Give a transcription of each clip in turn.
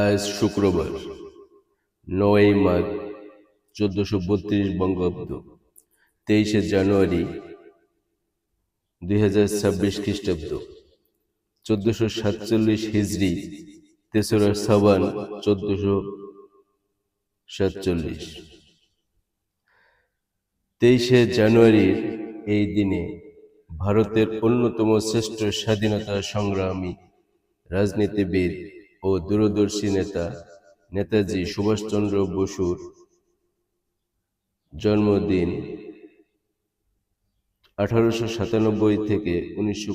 আজ শুক্রবার, নয় মাঘ চোদ্দশো বত্রিশ বঙ্গাব্দ, তেইশে জানুয়ারি দুই হাজার ছাব্বিশ খ্রিস্টাব্দ, চোদ্দশো সাতচল্লিশ হিজড়ি তেসরা সাবান চোদ্দশো সাতচল্লিশ। তেইশে জানুয়ারির এই দিনে ভারতের অন্যতম শ্রেষ্ঠ স্বাধীনতা সংগ্রামী রাজনীতিবিদ ও দূরদর্শী নেতা, নেতাজি সুভাষচন্দ্র বসুর জন্মদিন আঠারোশো সাতানব্বই থেকে উনিশশো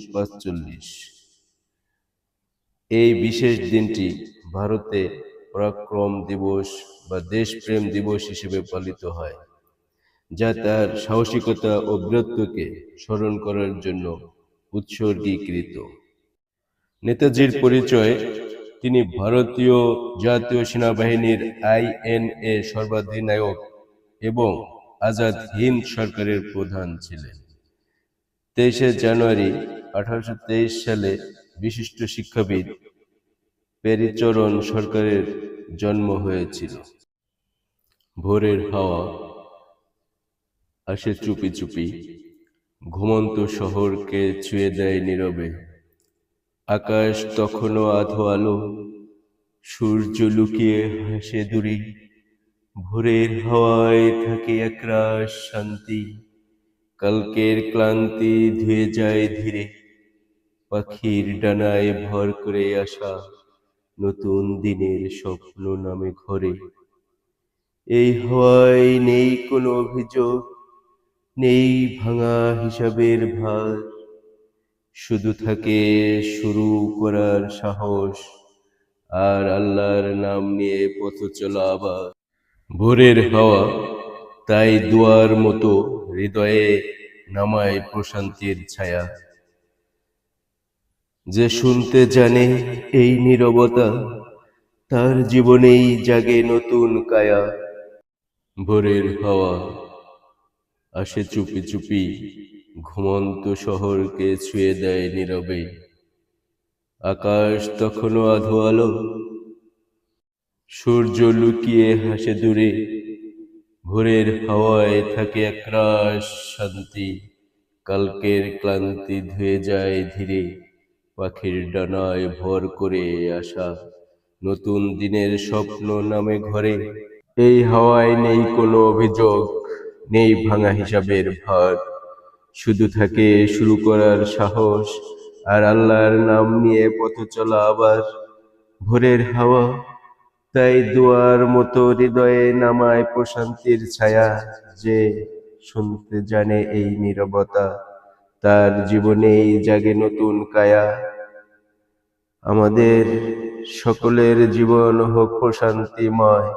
এই বিশেষ দিনটি ভারতে পরাক্রম দিবস বা দেশপ্রেম দিবস হিসেবে পালিত হয়, যা তার সাহসিকতা ও বীরত্বকে স্মরণ করার জন্য উৎসর্গীকৃত। নেতাজির পরিচয় তিনি ভারতীয় জাতীয় সেনাবাহিনীর আইএনএ সর্বাধিনায়ক এবং আজাদ হিন্দ সরকারের প্রধান ছিলেন। তেইশে জানুয়ারি আঠারোশো তেইশ সালে বিশিষ্ট শিক্ষাবিদ পেরিচরণ সরকারের জন্ম হয়েছিল। ভোরের হাওয়া, আসে চুপি চুপি, ঘুমন্ত শহরকে ছুঁয়ে দেয় নীরবে। আকাশ তখনও আধো আলো, সূর্য লুকিয়ে হাসে দূরে। ভোরের হাওয়ায় থাকে একরাশ শান্তি, কালকের ক্লান্তি ধুয়ে যায় ধীরে। পাখির ডানায় ভর করে আসা নতুন দিনের স্বপ্ন নামে ঘরে। এই হওয়ায় নেই কোনো অভিযোগ, নেই ভাঙা হিসাবের ভার। শুধু থাকে শুরু করার সাহস, আর আল্লাহর নাম নিয়ে পথ চলা আবার ভোরের হাওয়া, তাই দুয়ার মতো হৃদয়ে নামায় প্রশান্তির ছায়া। যে শুনতে জানে এই নীরবতা, তার জীবনেই জাগে নতুন কায়া। ভোরের হাওয়া আসে চুপি চুপি ঘুমন্ত শহরকে ছুঁয়ে দেয় নীরবে। আকাশ তখনও আধো আলো সূর্য লুকিয়ে হাসে দূরে। ভোরের হাওয়ায় থাকে একরাশ শান্তি। কালকের ক্লান্তি ধুয়ে যায় ধীরে। পাখির ডানায় ভর করে আসা নতুন দিনের স্বপ্ন নামে ঘরে। এই হাওয়ায় নেই কোনো অভিযোগ, নেই ভাঙা হিসাবের ভার। শুধু থাকে শুরু করার সাহস, আর আল্লাহর নাম নিয়ে পথ চলা আবার ভোরের হাওয়া। তাই দুয়ার মতো হৃদয়ে নামায় প্রশান্তির ছায়া, যে শুনতে জানে এই নীরবতা, তার জীবনেই জাগে নতুন কায়া। আমাদের সকলের জীবন হোক প্রশান্তিময়